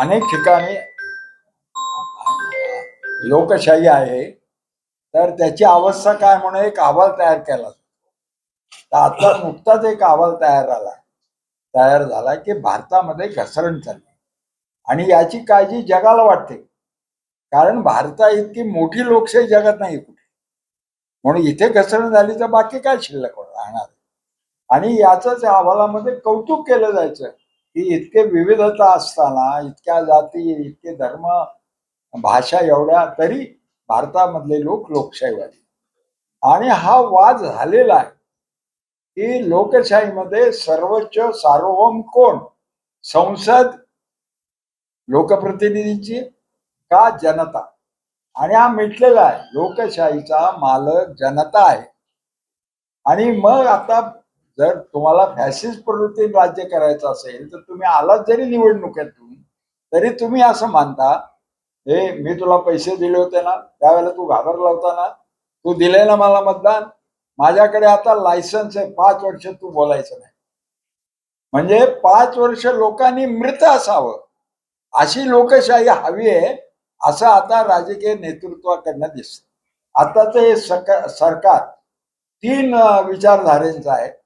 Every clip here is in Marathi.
अनेक ठिकाणी लोकशाही आहे. तर त्याची अवस्था काय म्हणून एक अहवाल तयार केला. तर आता नुकताच एक अहवाल तयार आला. तयार झाला की भारतामध्ये घसरण चालली. आणि याची काळजी जगाला वाटते. कारण भारता इतकी मोठी लोकशाही जगात नाही कुठे. म्हणून इथे घसरण झाली तर बाकी काय शिल्लक राहणार? आणि याच अहवालामध्ये कौतुक केलं जायचं. की इतके विविधता असताना इतक्या जाती इतके धर्म भाषा एवढ्या तरी भारतामधले लोक लोकशाहीवादी. आणि हा वाद झालेला आहे की लोकशाहीमध्ये सर्वोच्च सार्वभौम कोण? संसद लोकप्रतिनिधींची का जनता? आणि हा मिटलेला आहे लोकशाहीचा मालक जनता आहे. आणि मग आता जर तुम्हाला फॅसिस्ट प्रवृत्ती राज्य करायचं असेल तर तुम्ही आलात जरी निवडणुकीतून तरी तुम्ही असं मानता हे मी तुला पैसे दिले होते ना त्यावेळेला तू घाबरला होता ना तू दिले ना मला मतदान माझ्याकडे आता लायसन्स आहे पाच वर्ष तू बोलायचं नाही. म्हणजे पाच वर्ष लोकांनी मृत असावं. अशी लोकशाही हवी आहे असं आता राजकीय नेतृत्वाकडनं दिसत. आताचं हे सरकार तीन अं, विचारधारेचं आहे.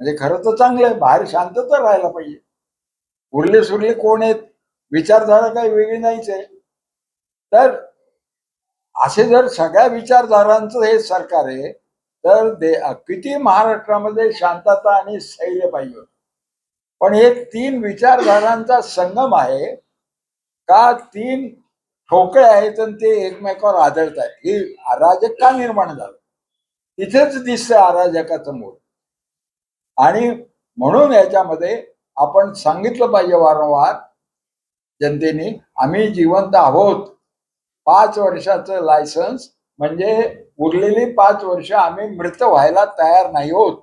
म्हणजे खरं तर चांगलं आहे. बाहेर शांतता राहायला पाहिजे. उरले सुरले कोण आहेत? विचारधारा काही वेगळी नाहीच आहे. तर असे जर सगळ्या विचारधारांचं हे सरकार आहे तर दे किती महाराष्ट्रामध्ये शांतता आणि स्थैर्य पाहिजे. पण हे तीन विचारधारांचा संगम आहे का तीन ठोकळे आहेत आणि ते एकमेकावर आदळत आहेत ही अराजक का निर्माण झालं. तिथेच दिसतंय अराजकाचं मूळ आणि म्हणून याच्यामध्ये आपण सांगितलं पाहिजे वारंवार जनतेने आम्ही जिवंत आहोत. पाच वर्षाचं लायसन्स म्हणजे उरलेली पाच वर्ष आम्ही मृत व्हायला तयार नाही होत.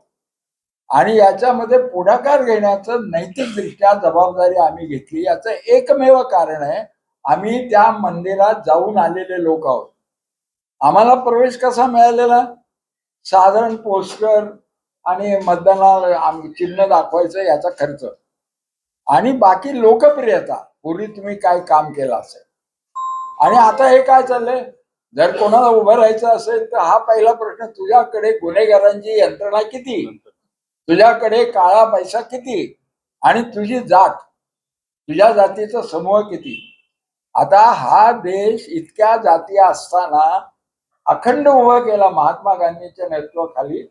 आणि याच्यामध्ये पुढाकार घेण्याचं नैतिकदृष्ट्या जबाबदारी आम्ही घेतली. याचं एकमेव कारण आहे आम्ही त्या मंदिरात जाऊन आलेले लोक आहोत. आम्हाला प्रवेश कसा मिळालेला? साधारण पोस्टर आणि मतदानाला चिन्ह दाखवायचं याचा खर्च. आणि बाकी लोकप्रियता पूर्वी तुम्ही काय काम केलं असेल. आणि आता हे काय चाललंय? जर कोणाला उभं राहायचं असेल तर हा पहिला प्रश्न तुझ्याकडे गुन्हेगारांची यंत्रणा किती? तुझ्याकडे काळा पैसा किती? आणि तुझी जात तुझ्या जातीचा समूह किती? आता हा देश इतक्या जाती असताना अखंड उभा केला महात्मा गांधीच्या नेतृत्वाखाली.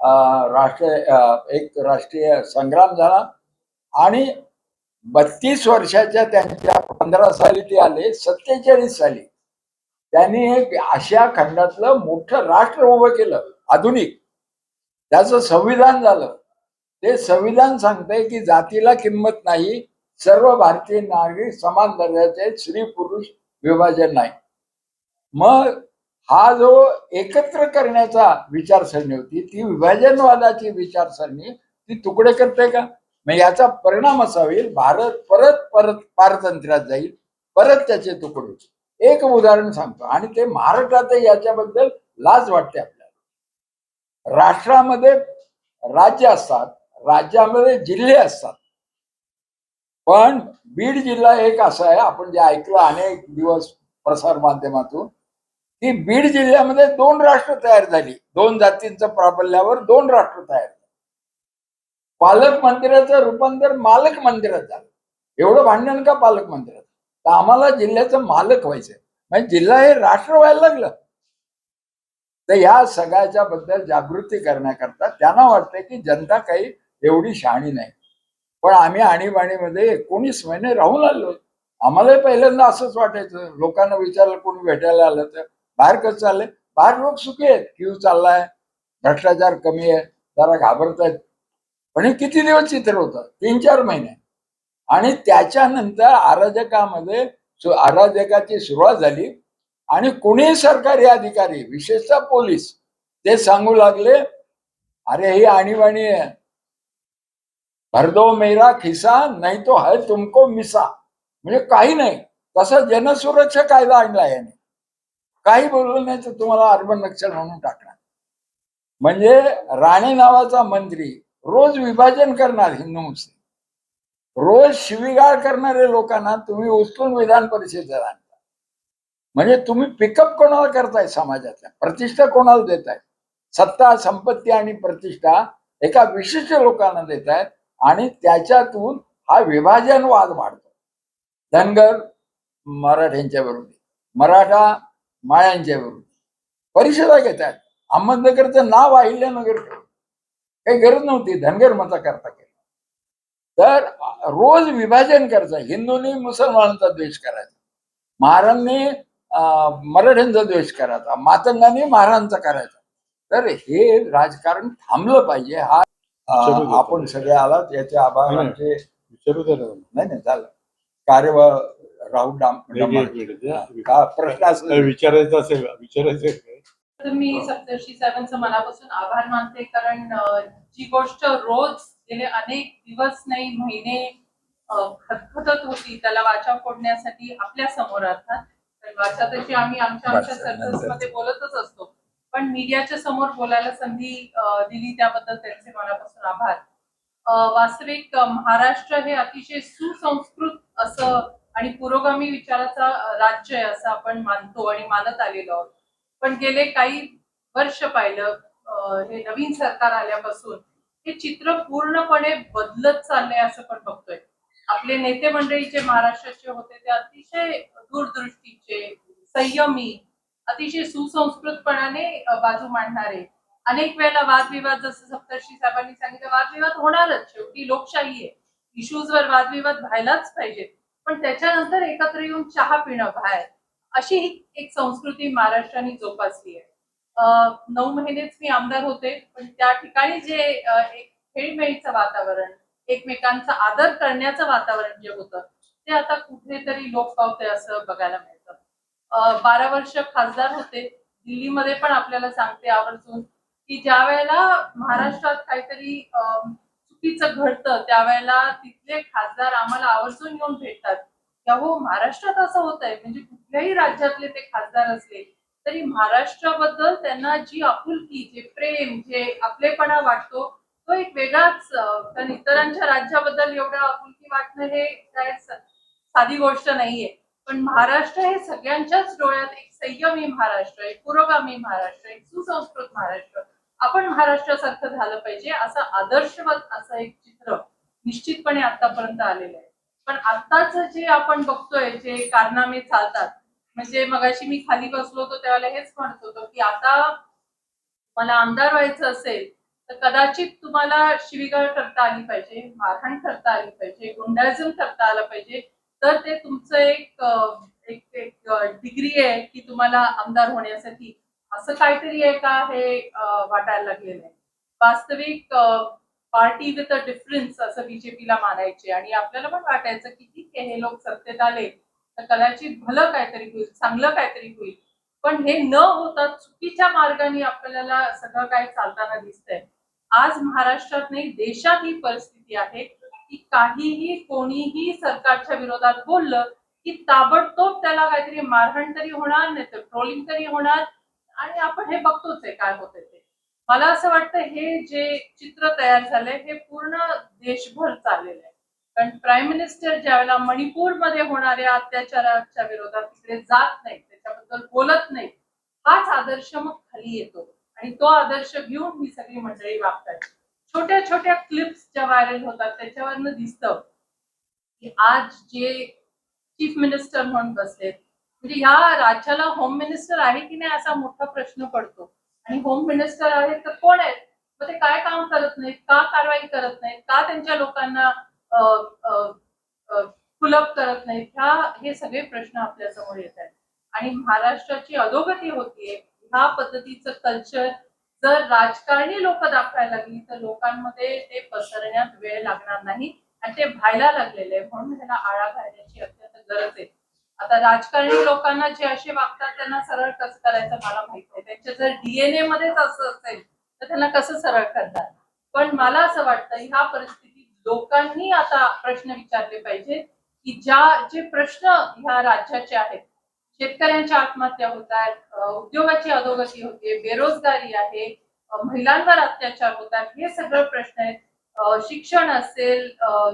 अं, राष्ट्रीय अं, एक राष्ट्रीय संग्राम झाला आणि बत्तीस वर्षाच्या त्यांच्या पंधरा साली ते आले सत्तेचाळीस साली. त्यांनी एक आशिया खंडातलं मोठं राष्ट्र उभं केलं आधुनिक. त्याचं संविधान झालं. ते संविधान सांगतंय की जातीला किंमत नाही सर्व भारतीय नागरिक समान दर्जाचे स्त्री पुरुष विभाजन नाही. मग हा जो एकत्र करण्याचा विचारसरणी होती ती विभाजनवादाची विचारसरणी ती तुकडे करते का? मग याचा परिणाम असा होईल भारत परत परत पारतंत्र्यात जाईल परत त्याचे तुकडे एक उदाहरण सांगतो आणि ते महाराष्ट्रात याच्याबद्दल लाज वाटते आपल्याला. राष्ट्रामध्ये राज्य असतात राज्यामध्ये जिल्हे असतात. पण बीड जिल्हा एक असा आहे आपण जे ऐकलं अनेक दिवस प्रसार माध्यमातून ही बीड जिल्ह्यामध्ये दोन राष्ट्र तयार झाली. दोन जातींचं प्राबल्यावर दोन राष्ट्र तयार झाली. पालक मंदिराचं रूपांतर मालक मंदिरात झालं. एवढं भांडण का पालक मंदिरात? तर आम्हाला जिल्ह्याचं मालक व्हायचं म्हणजे जिल्हा हे राष्ट्र व्हायला लागलं. तर या सगळ्याच्या बद्दल जागृती करण्याकरता त्यांना वाटतंय की जनता काही एवढी शहाणी नाही. पण आम्ही आणीबाणीमध्ये एकोणीस महिने राहून आलो. आम्हालाही पहिल्यांदा असंच वाटायचं. लोकांना विचारलं कोणी भेटायला आलं तर? बाहेर कसं चाललंय? बाहेर लोक सुखी आहेत. क्यू चाललाय. भ्रष्टाचार कमी आहे. जरा घाबरत आहेत. पण हे किती दिवस चित्र होतं तीन चार महिने. आणि त्याच्यानंतर अराजकामध्ये अराजकाची सुरुवात झाली. आणि कोणीही सरकारी अधिकारी विशेषतः पोलीस ते सांगू लागले अरे ही आणीबाणी आहे. भरदो मेरा खिसा नाही तो है तुमको मिसा. म्हणजे काही नाही. तसा जनसुरक्षा कायदा आणला याने. काही बोललं नाही तर तुम्हाला अर्बन नक्षल म्हणून टाकणार. म्हणजे राणे नावाचा मंत्री रोज विभाजन करणार हिंदू मुस्लिम. रोज शिवीगाळ करणारे लोकांना तुम्ही उचलून विधान परिषदेला आणता. म्हणजे तुम्ही पिकअप कोणाला करताय समाजातल्या? प्रतिष्ठा कोणाला देताय? सत्ता संपत्ती आणि प्रतिष्ठा एका विशिष्ट लोकांना देत आहेत आणि त्याच्यातून हा विभाजनवाद वाढतो. धनगर मराठ्यांच्या बरोबर मराठा माळ्यांच्या विरोधी परिषदा घेत आहेत अहमदनगरचं नाव अहिल्यानगर काही गरज नव्हती धनगर मता करता केलं. तर रोज विभाजन करायचं हिंदूंनी मुसलमानांचा द्वेष करायचा. महारांनी अं, मराठ्यांचा द्वेष करायचा. मातंगांनी महारांचा करायचा. तर हे राजकारण थांबलं पाहिजे. हा आपण सगळे आलात. याचे आभार. आमचे. नाही नाही झालं. कार्य राहुल प्रश्न असेल? विचारायचं असेल विचारायचं? तर मी सप्तर्षी साहेबांचं मनापासून आभार मानते कारण जी गोष्ट रोज गेले अनेक दिवस नाही महिने खतखतत होती त्याला वाचा फोडण्यासाठी आपल्यासमोर अर्थात. तर वाचा तशी आम्ही आमच्या आमच्या वाचा, सर्कल्स नंतर. मध्ये बोलतच असतो. पण मीडियाच्या समोर बोलायला संधी दिली त्याबद्दल त्यांचे मनापासून आभार. वास्तविक महाराष्ट्र हे अतिशय सुसंस्कृत असं आणि पुरोगामी विचाराचा राज्य आहे असं आपण मानतो आणि मानत आलेलो आहोत. पण गेले काही वर्ष पाहिलं हे नवीन सरकार आल्यापासून हे चित्र पूर्णपणे बदलत चाललंय असं पण बघतोय. आपले नेते मंडळी जे महाराष्ट्राचे होते ते अतिशय दूरदृष्टीचे संयमी अतिशय सुसंस्कृतपणाने बाजू मांडणारे. अनेक वेळेला वादविवाद जसं सप्तर्षी साहेबांनी सांगितलं वादविवाद होणारच. शेवटी लोकशाही आहे. इश्यूजवर वादविवाद व्हायलाच पाहिजेत. पण त्याच्यानंतर एकत्र येऊन चहा पिणं बाहेर अशी ही एक संस्कृती महाराष्ट्राने जोपासली आहे. नऊ महिनेच मी आमदार होते पण त्या ठिकाणी जे एक खेळीमेळीचं वातावरण एकमेकांचा आदर करण्याचं वातावरण जे होतं ते आता कुठेतरी लोप पावते असं बघायला मिळतं. बारा वर्ष खासदार होते दिल्लीमध्ये पण आपल्याला सांगते आवर्जून की ज्या वेळेला महाराष्ट्रात काहीतरी चुकीचं घडतं त्यावेळेला तिथले खासदार आम्हाला आवर्जून येऊन भेटतात. की हो महाराष्ट्रात असं होत आहे म्हणजे कुठल्याही राज्यातले ते खासदार असले तरी महाराष्ट्राबद्दल त्यांना जी आपुलकी जे प्रेम जे आपलेपणा वाटतो तो एक वेगळाच कारण इतरांच्या राज्याबद्दल एवढं आपुलकी वाटणं हे काय साधी गोष्ट नाहीये. पण महाराष्ट्र हे सगळ्यांच्याच डोळ्यात एक संयमी महाराष्ट्र एक पुरोगामी महाराष्ट्र एक सुसंस्कृत महाराष्ट्र. आपण महाराष्ट्रासारखं झालं पाहिजे असं आदर्शवत असं एक चित्र निश्चितपणे आतापर्यंत आलेलं आहे. पण आत्ताच जे आपण बघतोय जे कारनामे चालतात म्हणजे मगाशी मी खाली बसलो होतो त्यावेळेला हेच म्हणत होतो की आता मला आमदार व्हायचं असेल तर कदाचित तुम्हाला शिवीगाळ करता आली पाहिजे मारहाण करता आली पाहिजे गुंडाळजम करता आलं पाहिजे. तर ते तुमचं एक एक एक डिग्री आहे की तुम्हाला आमदार होण्यासाठी असं काहीतरी आहे का हे वाटायला लागलेलं आहे. वास्तविक पार्टी विथ अ डिफरन्स असं बीजेपीला मानायचे. आणि आपल्याला पण वाटायचं की ठीक आहे हे लोक सत्तेत आले तर कदाचित भलं काहीतरी होईल चांगलं काहीतरी होईल. पण हे न होता चुकीच्या मार्गाने आपल्याला सगळं काही चालताना दिसतंय. आज महाराष्ट्रात नाही देशात ही परिस्थिती आहे की काहीही कोणीही सरकारच्या विरोधात बोललं की ताबडतोब त्याला काहीतरी मारहाण तरी होणार नाही तर ट्रोलिंग तरी होणार आणि आपण हे बघतोच आहे काय होतंय ते. मला असं वाटतं हे जे चित्र तयार झालंय हे पूर्ण देशभर चाललेलं आहे. कारण प्राईम मिनिस्टर ज्यावेळेला मणिपूरमध्ये होणाऱ्या अत्याचाराच्या विरोधात तिकडे जात नाही त्याच्याबद्दल बोलत नाही हाच आदर्श मग खाली येतो. आणि तो आदर्श घेऊन ही सगळी मंडळी वागतात छोट्या छोट्या क्लिप्स ज्या व्हायरल होतात त्याच्यावरनं दिसतं की आज जे चीफ मिनिस्टर म्हणून बसलेत म्हणजे या राज्याला होम मिनिस्टर आहे की नाही असा मोठा प्रश्न पडतो. आणि होम मिनिस्टर आहेत तर कोण आहेत? मग ते काय काम करत नाहीत? का कारवाई करत नाहीत? का त्यांच्या लोकांना फुलअप करत नाहीत? ह्या हे सगळे प्रश्न आपल्यासमोर येत आहेत. आणि महाराष्ट्राची अधोगती होतीये ह्या पद्धतीचं कल्चर जर राजकारणी लोक दाखवायला लागली तर लोकांमध्ये ते पसरण्यात वेळ लागणार नाही. आणि ते व्हायला लागलेले आहे. म्हणून ह्याला आळा घालण्याची अत्यंत गरज आहे. आता राजकारणी लोकांना जे असे वागतात त्यांना सरळ कसं करायचं मला माहीत आहे त्यांच्या जर डीएनए मध्येच असं असेल तर त्यांना कसं सरळ करणार? पण मला असं वाटतं ह्या परिस्थितीत लोकांनी आता प्रश्न विचारले पाहिजे की ज्या जे प्रश्न ह्या राज्याचे आहेत शेतकऱ्यांच्या आत्महत्या होत आहेत उद्योगाची अधोगती होते बेरोजगारी आहे महिलांवर अत्याचार होतात हे सगळं प्रश्न आहेत. शिक्षण असेल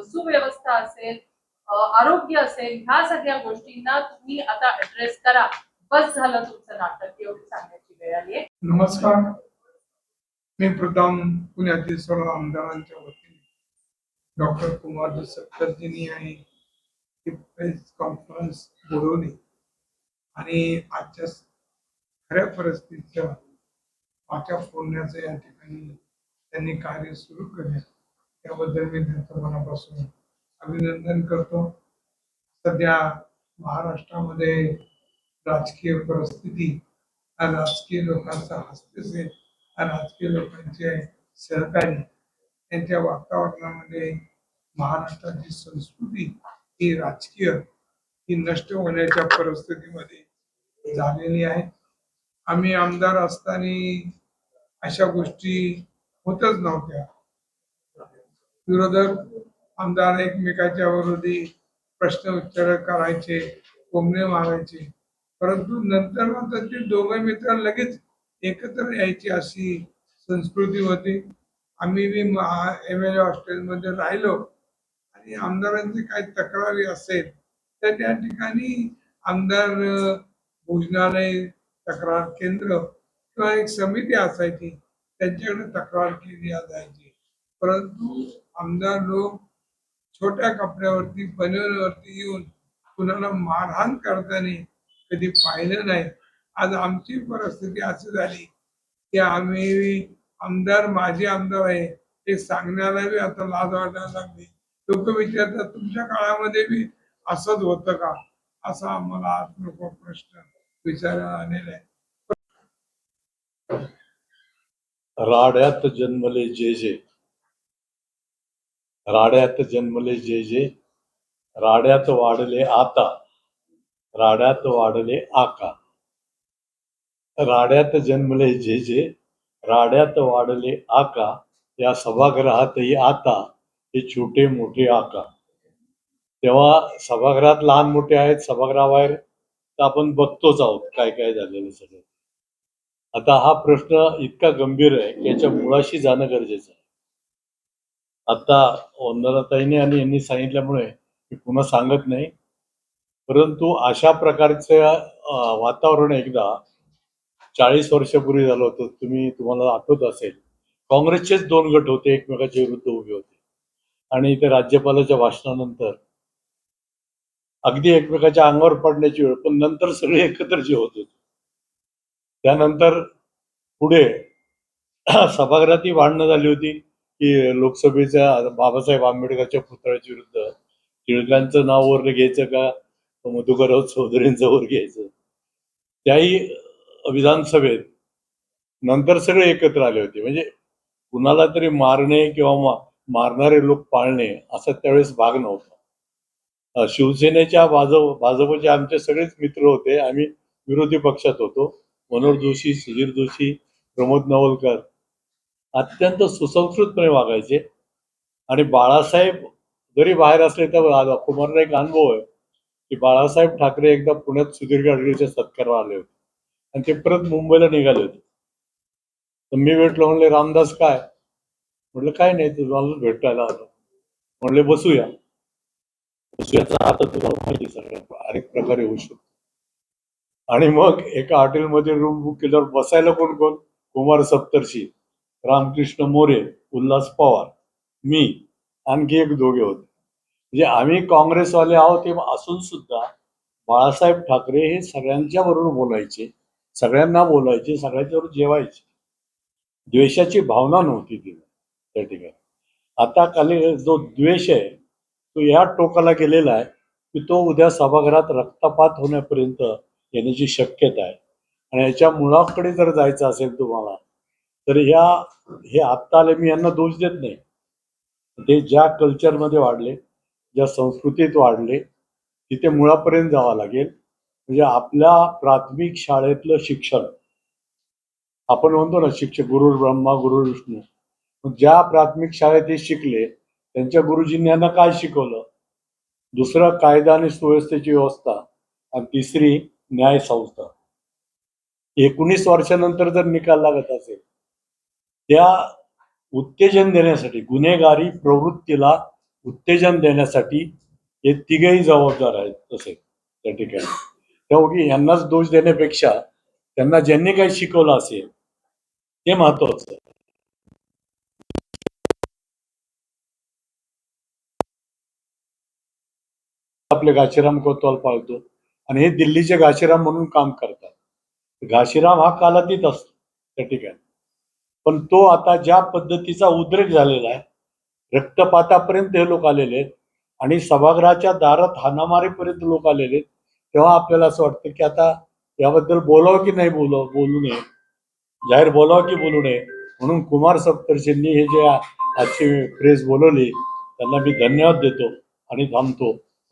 सुव्यवस्था असेल आरोग्य असेल ह्या सगळ्या गोष्टींना तुम्ही आता ऍड्रेस करा. बस झालं तुमचं नाटक एवढी सांगण्याची वेळ आली नमस्कार. मी प्रथम पुण्यातील सर्व आमदारांच्या वतीने डॉक्टर कुमार सत्तरजींनी आणि प्रेस कॉन्फरन्स बोलवली. आणि आजच्या खऱ्या परिस्थितीच्या वाट्या फोडण्याचं या ठिकाणी त्यांनी कार्य सुरू केले. त्याबद्दल मी त्यांचं मनापासून अभिनंदन करतो. सध्या महाराष्ट्रामध्ये राजकीय परिस्थिती हा राजकीय लोकांचा हस्तक्षेप हा राजकीय लोकांचे सहकारी त्यांच्या वातावरणामध्ये महाराष्ट्राची संस्कृती ही राजकीय ही नष्ट होण्याच्या परिस्थितीमध्ये झालेली आहे. आम्ही आमदार असताना अशा गोष्टी होतच नव्हत्या. विरोधक आमदार एकमेकाच्या विरोधी प्रश्न उत्तर करायचे कोंबणे मारायचे. परंतु नंतर मात्र ते दोघे मित्र लगेच एकत्र यायची अशी संस्कृती होती. आम्ही बी एम एल ए हॉस्टेलमध्ये राहिलो. आणि आमदारांची काही तक्रारी असेल तर त्या ठिकाणी आमदार भोजनालय तक्रार केंद्र किंवा एक समिती असायची. त्यांच्याकडे तक्रार केली जायची. परंतु आमदार लोक छोट्या कपड्यावरती पनवेलवरती येऊन कुणाला मारहाण करताना कधी पाहिलं नाही. आज आमची परिस्थिती अशी झाली की आम्ही आमदार माझे आमदार आहे हे सांगण्याला बी आता लाज वाटायला लागली. लोक विचारतात तुमच्या काळामध्ये बी असंच होतं का? असा आम्हाला आज लोक प्रश्न विचारायला आलेला आहे. राड्यात जन्मले जे जे. राड्यात जन्मले जे जे राड्यात वाढले आता राड्यात वाढले आका. राड्यात जन्मले जे जे राड्यात वाढले आका या सभागृहातही आता हे छोटे मोठे आका. तेव्हा सभागृहात लहान मोठे आहेत सभागृहाबाहेर तर आपण बघतोच आहोत काय काय झालेलं सगळं. आता हा प्रश्न इतका गंभीर आहे की याच्या मुळाशी जाणं गरजेचं आहे. आता वंदनाताईने आणि यांनी सांगितल्यामुळे मी पुन्हा सांगत नाही. परंतु अशा प्रकारचं वातावरण एकदा चाळीस वर्षापूर्वी झालं होतं तुम्ही तुम्हाला आठवत असेल. काँग्रेसचेच दोन गट होते एकमेकाच्या विरुद्ध उभे होते. आणि ते राज्यपालाच्या भाषणानंतर अगदी एकमेकाच्या अंगावर पडण्याची वेळ पण नंतर सगळे एकत्र जे होत होते. त्यानंतर पुढे सभागृहातही भांडणं झाली होती. की लोकसभेच्या बाबासाहेब आंबेडकरच्या पुतळ्याच्या विरुद्ध टिळकांचं नाव वर घ्यायचं का? मधुकरराव चौधरींचं वर घ्यायचं? त्याही विधानसभेत नंतर सगळे एकत्र आले होते. म्हणजे कुणाला तरी मारणे किंवा मा- मारणारे लोक पाळणे असा त्यावेळेस भाग नव्हता. शिवसेनेच्या भाजप भाजपचे आमचे सगळेच मित्र होते. आम्ही विरोधी पक्षात होतो. मनोहर जोशी सुधीर जोशी प्रमोद नवलकर अत्यंत सुसंस्कृतपणे वागायचे. आणि बाळासाहेब जरी बाहेर असले तर आज कुमारला एक अनुभव आहे की बाळासाहेब ठाकरे एकदा पुण्यात सुधीर गाडगेच्या सत्कारावर आले होते. आणि ते परत मुंबईला निघाले होते. तर मी भेटलो म्हणले रामदास काय? म्हटलं काय नाही तुझं भेटायला आलो. म्हणले बसूया. बसूयाचा आता तुम्हाला माहिती सगळ्या अनेक प्रकारे होऊ शकतो. आणि मग एका हॉटेलमध्ये रूम बुक केल्यावर बसायला कोण कोण? कुमार सप्तर्षी. रामकृष्ण मोरे उल्हास पवार मी आणखी एक दोघे होते. म्हणजे आम्ही काँग्रेसवाले आहोत ते असून सुद्धा बाळासाहेब ठाकरे हे सगळ्यांच्या बरोबर बोलायचे सगळ्यांना बोलायचे सगळ्यांच्याबरोबर जेवायचे. द्वेषाची भावना नव्हती तिला त्या ठिकाणी. आता खाली जो द्वेष आहे तो या टोकाला गेलेला आहे की तो उद्या सभागृहात रक्तपात होण्यापर्यंत येण्याची शक्यता आहे. आणि याच्या मुळाकडे जर जायचं असेल तुम्हाला तर ह्या हे आत्ता आले मी यांना दोष देत नाही. ते ज्या कल्चरमध्ये वाढले ज्या संस्कृतीत वाढले तिथे मुळापर्यंत जावं लागेल. म्हणजे आपल्या प्राथमिक शाळेतलं शिक्षण आपण म्हणतो ना शिक्षक गुरु ब्रह्मा गुरु विष्णू. ज्या प्राथमिक शाळेत हे शिकले त्यांच्या गुरुजींनी यांना काय शिकवलं? दुसरं कायदा आणि सुव्यवस्थेची व्यवस्था आणि तिसरी न्याय संस्था एकोणीस वर्षानंतर जर निकाल लागत असेल त्या उत्तेजन देण्यासाठी गुन्हेगारी प्रवृत्तीला उत्तेजन देण्यासाठी हे तिघेही जबाबदार आहेत तसे त्या ठिकाणी. त्यामुळे यांनाच दोष देण्यापेक्षा त्यांना ज्यांनी काही शिकवलं असेल ते महत्वाचं आहे. आपले घाशीराम कोतवाल पाळतो आणि हे दिल्लीचे घाशीराम म्हणून काम करतात. घाशीराम हा कालातीत असतो त्या ठिकाणी. पण तो आता ज्या पद्धतीचा उद्रेक झालेला आहे रक्तपातापर्यंत हे लोक आलेले आहेत आणि सभागृहाच्या दारात हानामारीपर्यंत लोक आलेले आहेत तेव्हा आपल्याला असं वाटतं की आता याबद्दल बोलावं की नाही बोलावं बोलू नये. जाहीर बोलावं की बोलू नये. म्हणून कुमार सप्तर्षींनी हे जे आजची प्रेस बोलवली त्यांना मी धन्यवाद देतो आणि थांबतो.